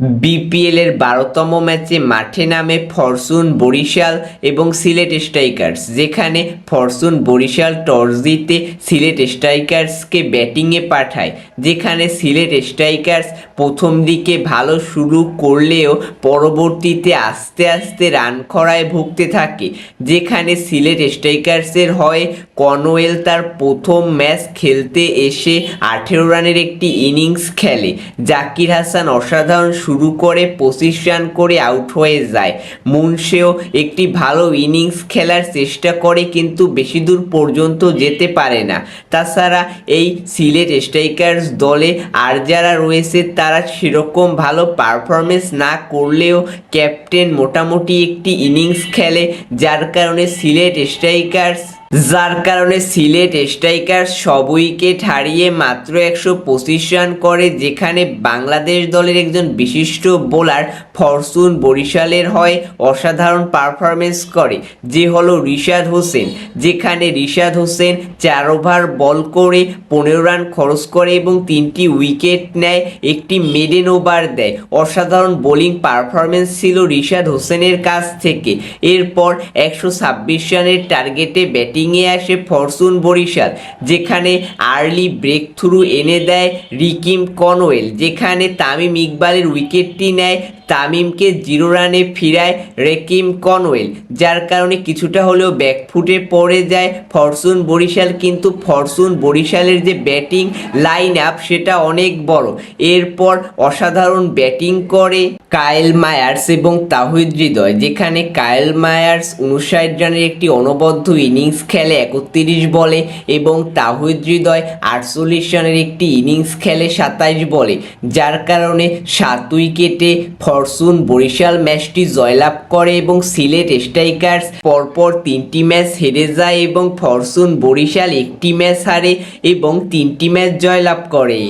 BPL এর বারোতম ম্যাচে মাঠে নামে ফরচুন বরিশাল এবং সিলেট স্ট্রাইকার্স, যেখানে ফরচুন বরিশাল টস জিতে সিলেট স্ট্রাইকার্সকে ব্যাটিংয়ে পাঠায়, যেখানে সিলেট স্ট্রাইকার্স প্রথম দিকে ভালো শুরু করলেও পরবর্তীতে আস্তে আস্তে রান খরায় ভুগতে থাকে, যেখানে সিলেট স্ট্রাইকার্সের হয়ে কনওয়েল তার প্রথম ম্যাচ খেলতে এসে আঠেরো রানের একটি ইনিংস খেলে। জাকির হাসান অসাধারণ শুরু করে পঁচিশ রান করে আউট হয়ে যায়। মুনসেও একটি ভালো ইনিংস খেলার চেষ্টা করে কিন্তু বেশি দূর পর্যন্ত যেতে পারে না। তাছাড়া এই সিলেট স্ট্রাইকার্স দলে আর যারা রয়েছে তারা সেরকম ভালো পারফরমেন্স না করলেও ক্যাপ্টেন মোটামুটি একটি ইনিংস খেলে, যার কারণে সিলেট স্ট্রাইকার্স যার কারণে সিলেট স্ট্রাইকার সব উইকেট হারিয়ে মাত্র একশো পঁচিশ রান করে, যেখানে বাংলাদেশ দলের একজন বিশিষ্ট বোলার ফরচুন বরিশালের হয় অসাধারণ পারফরমেন্স করে, যে হলো রিশাদ হোসেন। যেখানে রিশাদ হোসেন চার ওভার বল করে পনেরো রান খরচ করে এবং তিনটি উইকেট নেয়, একটি মেডেন ওভার দেয়। অসাধারণ বোলিং পারফরমেন্স ছিল রিশাদ হোসেনের কাছ থেকে। এরপর একশো ছাব্বিশ রানের টার্গেটে ব্যাটিংয়ে আসে ফরচুন বরিশাল, যেখানে আর্লি ব্রেক থ্রু এনে দেয় রিকিম কনওয়েল, যেখানে তামিম ইকবালের উইকেটটি নেয়, তামিমকে জিরো রানে ফিরায় রেকিম কনওয়েল, যার কারণে কিছুটা হলেও ব্যাকফুটে পড়ে যায় ফরচুন বরিশাল, কিন্তু ফরচুন বরিশালের যে ব্যাটিং লাইন আপ সেটা অনেক বড়। এরপর অসাধারণ ব্যাটিং করে। কায়েল মায়ার্স এবং তাহিদ হৃদয়, যেখানে কায়েল মায়ার্স উনষাট রানের একটি অনবদ্য ইনিংস খেলে একত্রিশ বলে এবং তাহিদ হৃদয় আটচল্লিশ রানের একটি ইনিংস খেলে সাতাইশ বলে, যার কারণে সাত উইকেটে ফরচুন বরিশাল ম্যাচটি জয়লাভ করে এবং সিলেট স্ট্রাইকার্স পরপর তিনটি ম্যাচ হেরে যায় এবং ফরচুন বরিশাল একটি ম্যাচ হারে এবং তিনটি ম্যাচ জয়লাভ করে।